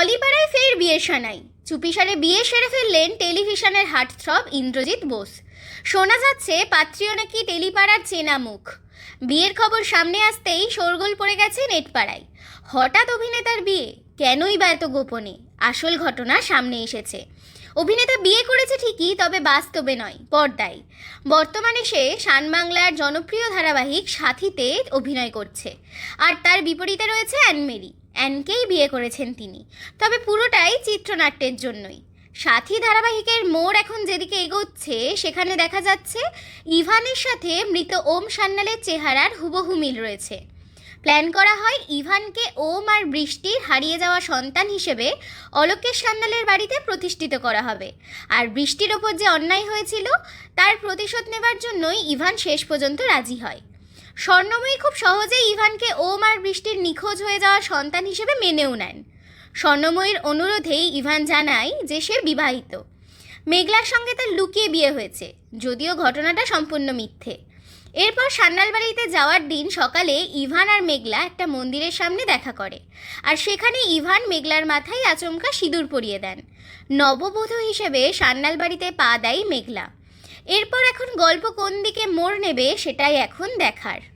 টলিপাড়ায় ফের বিয়ের সানাই। চুপিসারে বিয়ে সেরে ফেললেন টেলিভিশনের হার্টথ্রব ইন্দ্রজিৎ বোস। শোনা যাচ্ছে পাত্রীয় নাকি টেলিপাড়ার চেনা মুখ বিয়ের খবর সামনে আসতেই শোরগোল পড়ে গেছে নেটপাড়ায়। হঠাৎ অভিনেতার বিয়ে, কেনই বা এত গোপনে? আসল ঘটনা সামনে এসেছে। অভিনেতা বিয়ে করেছে ঠিকই, তবে বাস্তবে নয়, পর্দায়। বর্তমানে সে শান বাংলার জনপ্রিয় ধারাবাহিক সাথীতে অভিনয় করছে। আর তার বিপরীতে রয়েছে অ্যানমেরি। অ্যানকেই বিয়ে করেছেন তিনি। তবে পুরোটাই চিত্রনাট্যের জন্যই। সাথী ধারাবাহিকের মোড় এখন যেদিকে এগোচ্ছে, সেখানে দেখা যাচ্ছে ইভানের সাথে মৃত ওম সান্যালের চেহারার হুবহু মিল রয়েছে। প্ল্যান করা হয় ইভানকে ওম আর বৃষ্টির হারিয়ে যাওয়া সন্তান হিসেবে অলোকেশ সান্যালের বাড়িতে প্রতিষ্ঠিত করা হবে। আর বৃষ্টির ওপর যে অন্যায় হয়েছিল, তার প্রতিশোধ নেবার জন্যই ইভান শেষ পর্যন্ত রাজি হয়। স্বর্ণময়ী খুব সহজেই ইভানকে ওম আর বৃষ্টির নিখোঁজ হয়ে যাওয়া সন্তান হিসেবে মেনেও নেন। স্বর্ণময়ীর অনুরোধেই ইভান জানায় যে সে বিবাহিত। মেঘলার সঙ্গে তার লুকিয়ে বিয়ে হয়েছে, যদিও ঘটনাটা সম্পূর্ণ মিথ্যে। এরপর সান্যাল বাড়িতে যাওয়ার দিন সকালে ইভান আর মেঘলা একটা মন্দিরের সামনে দেখা করে আর সেখানে ইভান মেঘলার মাথায় আচমকা সিঁদুর পরিয়ে দেন। নববধূ হিসেবে সান্যাল বাড়িতে পা দেয় মেঘলা। এরপর এখন গল্প কোন দিকে মোড় নেবে সেটাই এখন দেখার।